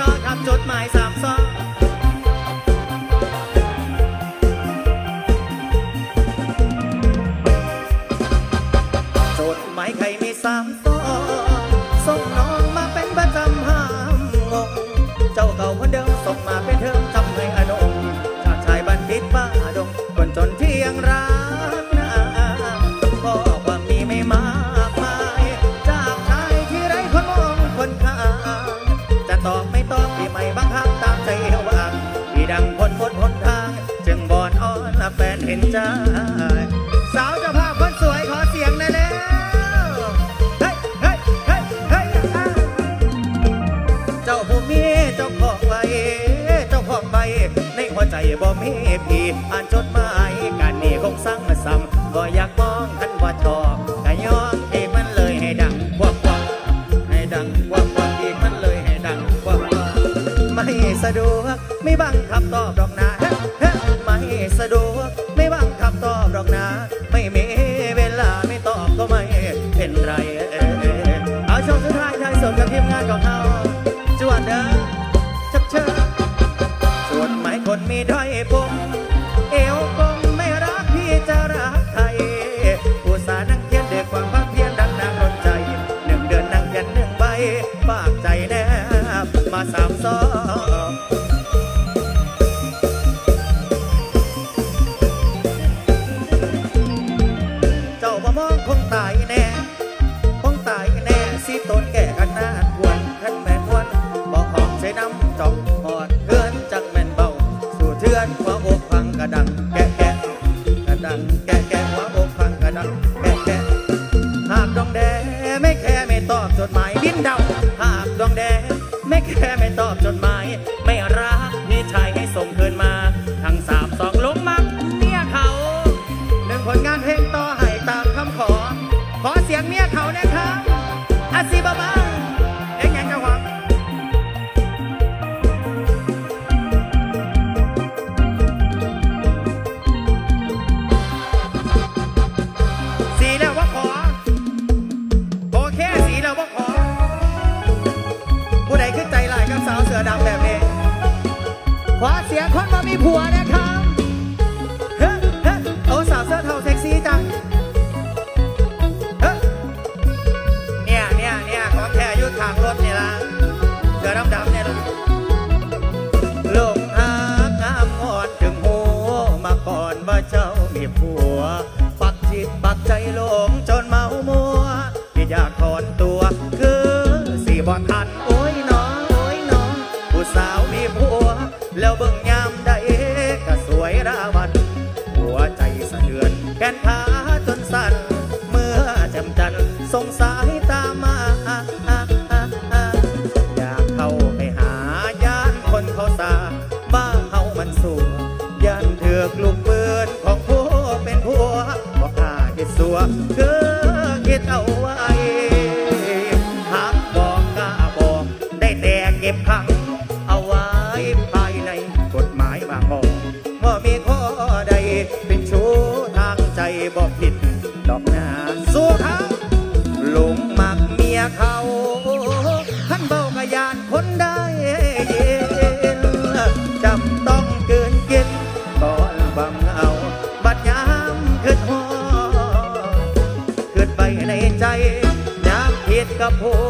ต่อทำจดหมายสามซอง แฟนเห็นใจสาวเจ้าภาพคนสวยขอเสียงได้แล้วเฮ้ยเฮ้ยเฮ้ยเฮ้ยเจ้าผู้มีเจ้าของไว้เจ้าของใบในหัวใจบ่มีพี่อ่านจดหมายการนี้คงสั่งซ้ำก็อยากมองท่านว่าชอบก็ยอมที่มันเลยให้ดังกว่ากว่าให้ดังกว่ากว่าที่มันเลยให้ดังกว่ากว่าไม่สะดวกไม่บังคับตอบดอกนะเฮ้เฮ้ไม่ สะดวก ไม่ว่างคับตอบหรอกนะ ไม่มีเวลาไม่ตอบก็ไม่เป็นไร เอาช่วงสุดท้ายทายสดกับทีมงานของเรา อ ขอเสียงคนมามีผัวนะครับเฮ้เฮ้โอ้สาวเสื้อเทาเซ็กซี่จังเฮ้เนี่ยเนี่ยเนี่ยของแท้อยุดทางรถเนี่ยละเสือดำดำเนี่ยละลงหากงามงอนถึงหัวมาก่อนว่าเจ้ามีผัว ปักจิตปักใจหลงจน มจันสงสายตามา อยากเข้าไปหายานคนเขาสา บ้าเฮามันสู้ยันเถือกลูกปืนของผัวเป็นผัวบอกข้าคิดสัวคือคิดเอาไว้หากบอกกล้าบอก ได้แต่เก็บขัง กับผัว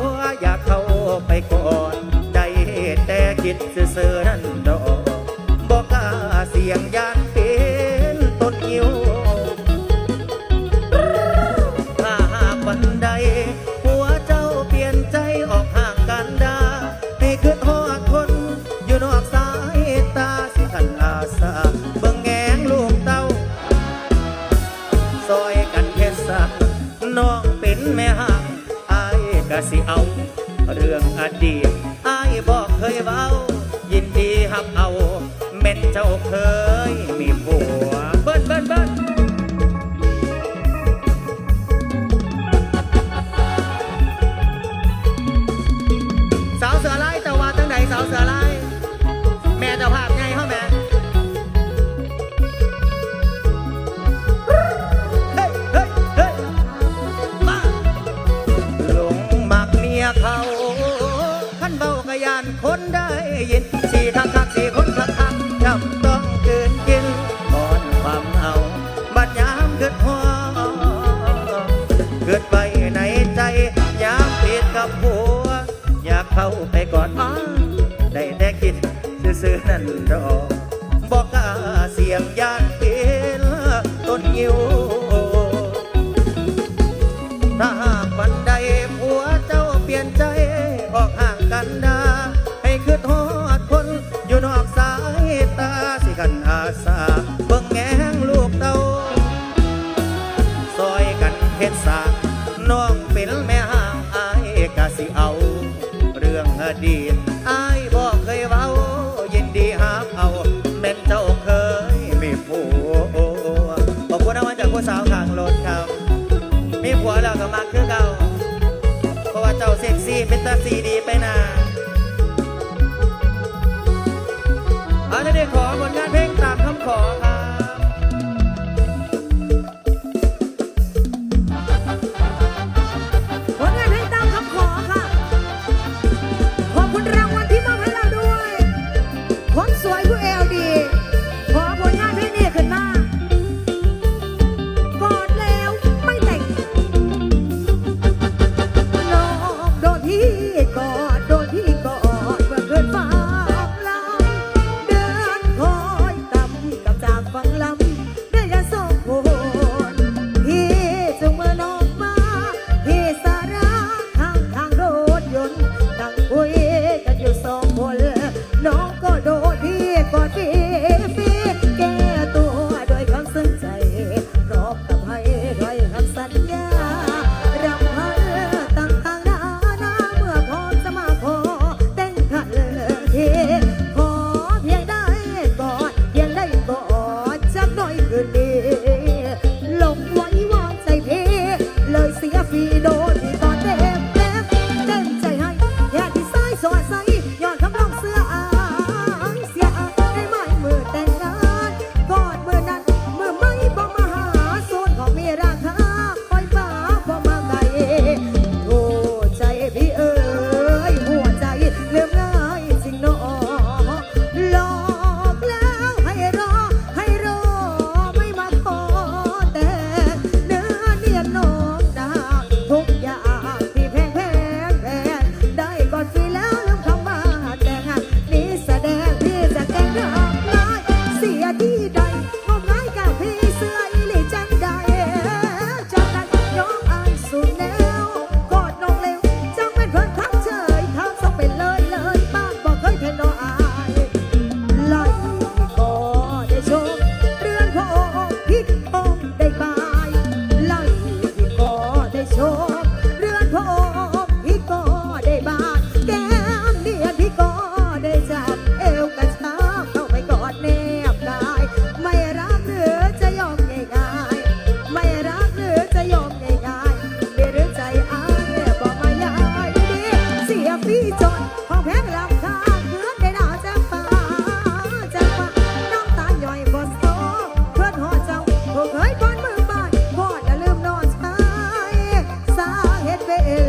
ก็สิเอา เรื่องอดีตอายบอกเคยเว้า ยินดีหับเอาแม่นเจ้าเคยมีผัวเบิ้นเบิ้นเบิ้นสาวเสือไลายแต่ว่าตั้งใดสาวเสือไลายแม่เจ้าภาพไง เกิดพอเกิดไปในใจอยากเพียกับหัว อยากเข้าไปกอดอ้าได้แต่คิด ซื้อนั่นรอบอกกาเสียงยานีเป็นตาซีดีไปนาอาณาเดชขอบน রে